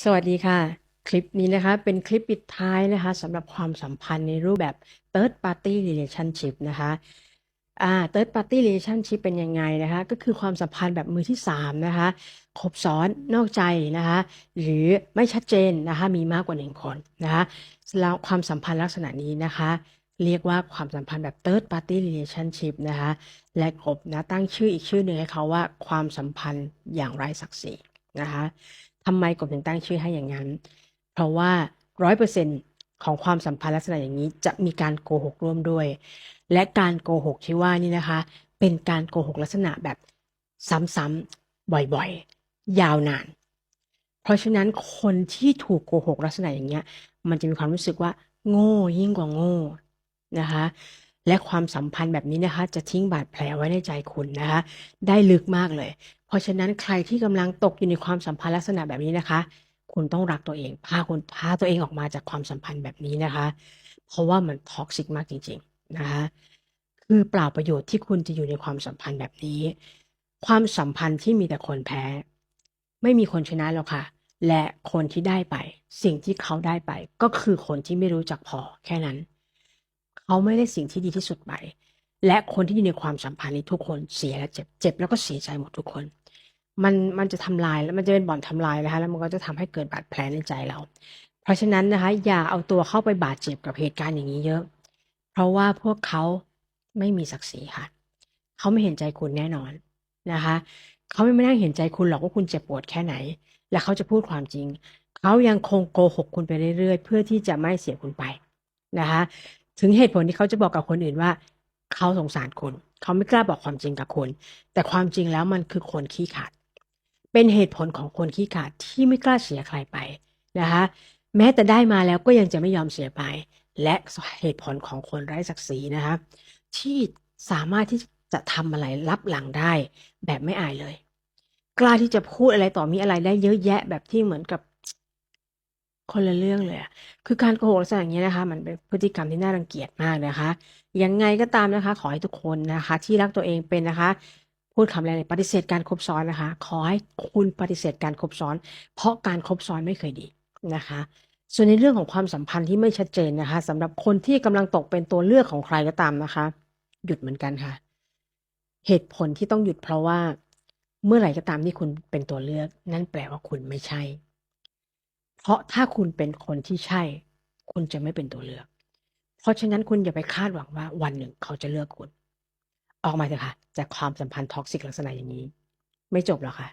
สวัสดีค่ะ คลิปนี้นะคะเป็นคลิปปิดท้ายนะคะสำหรับความสัมพันธ์ในรูปแบบ Third Party Relationship นะคะอ่า Third Party Relationship เป็นยังไงนะคะ ก็คือความสัมพันธ์แบบมือที่ 3 นะคะคบซ้อนนอกใจนะคะ หรือไม่ชัดเจนนะคะ มีมากกว่า1คนนะคะแล้วความสัมพันธ์ลักษณะนี้นะคะ เรียกว่าความสัมพันธ์แบบ Third Party Relationship นะคะ และกบนะตั้งชื่ออีกชื่อหนึ่งให้เขาว่าความสัมพันธ์อย่างไร้ศักดิ์ศรีนะคะ ทำไมกบถึงตั้งชื่อให้อย่างนั้น เพราะว่าร้อยเปอร์เซ็นของความสัมพันธ์ลักษณะอย่างนี้จะมีการโกหกร่วมด้วย และการโกหกที่ว่านี่นะคะ เป็นการโกหกลักษณะแบบซ้ำๆบ่อยๆ ยาวนาน เพราะฉะนั้นคนที่ถูกโกหกลักษณะอย่างเงี้ย มันจะมีความรู้สึกว่า โง่ยิ่งกว่าโง่นะคะ และความสัมพันธ์แบบนี้นะคะ จะทิ้งบาดแผลไว้ในใจคุณนะคะ ได้ลึกมากเลย เพราะฉะนั้นใครที่กำลังตกอยู่ในความสัมพันธ์ลักษณะแบบนี้นะคะ คุณต้องรักตัวเองพาคุณพาตัวเองออกมาจากความสัมพันธ์แบบนี้นะคะ เพราะว่ามันท็อกซิกมากจริง ๆ นะคะคือเปล่าประโยชน์ที่คุณจะอยู่ในความสัมพันธ์แบบนี้ ความสัมพันธ์ที่มีแต่คนแพ้ ไม่มีคนชนะหรอกค่ะและคนที่ได้ไป สิ่งที่เขาได้ไป ก็คือคนที่ไม่รู้จักพอแค่นั้น เขาไม่ได้สิ่งที่ดีที่สุดไป และคนที่อยู่ในความสัมพันธ์นี้ทุกคนเสียและเจ็บเจ็บแล้วก็เสียใจหมดทุกคน มันมันจะทำลายแล้วมันจะเป็นบ่อนทำลายนะคะแล้วมันก็จะทำให้เกิดบาดแผลในใจเรา เพราะฉะนั้นนะคะ อย่าเอาตัวเข้าไปบาดเจ็บกับเหตุการณ์อย่างนี้เยอะ เพราะว่าพวกเขาไม่มีศักดิ์ศรีค่ะ เขาไม่เห็นใจคุณแน่นอนนะคะ เขาไม่มานั่งเห็นใจคุณหรอกว่าคุณเจ็บปวดแค่ไหน และเขาจะพูดความจริง เขายังคงโกหกคุณไปเรื่อยๆ เพื่อที่จะไม่เสียคุณไปนะคะ ถึงเหตุผลที่เขาจะบอกกับคนอื่นว่า เขาสงสารคุณ เขาไม่กล้าบอกความจริงกับคุณ แต่ความจริงแล้วมันคือคนขี้ขลาด เป็นเหตุผลของคนขี้ขลาดที่ไม่กล้าเสียใครไปนะคะแม้แต่ได้มาแล้วก็ยังจะไม่ยอมเสียไป และเหตุผลของคนไร้ศักดิ์ศรีนะคะที่สามารถที่จะทำอะไรลับหลังได้ แบบไม่อายเลย กล้าที่จะพูดอะไรต่อมีอะไรได้เยอะแยะแบบที่เหมือนกับคนละเรื่องเลยคือการโกหกลักษณะอย่างเงี้นะคะ มันเป็นพฤติกรรมที่น่ารังเกียจมากนะคะ ยังไงก็ตามนะคะ ขอให้ทุกคนนะคะ ที่รักตัวเองเป็นนะคะ พูดคำแรกเลยปฏิเสธการคบซ้อนนะคะ ขอให้คุณปฏิเสธการคบซ้อน เพราะการคบซ้อนไม่เคยดีนะคะ ส่วนในเรื่องของความสัมพันธ์ที่ไม่ชัดเจนนะคะสำหรับคนที่กำลังตกเป็นตัวเลือกของใครก็ตามนะคะ หยุดเหมือนกันค่ะ เหตุผลที่ต้องหยุดเพราะว่าเมื่อไหร่ก็ตามที่คุณเป็นตัวเลือก นั่นแปลว่าคุณไม่ใช่ เพราะถ้าคุณเป็นคนที่ใช่ คุณจะไม่เป็นตัวเลือก เพราะฉะนั้นคุณอย่าไปคาดหวังว่าวันหนึ่งเขาจะเลือกคุณ ออกมาเถอะค่ะ จากความสัมพันธ์ท็อกซิกลักษณะอย่างนี้ ไม่จบหรอกค่ะ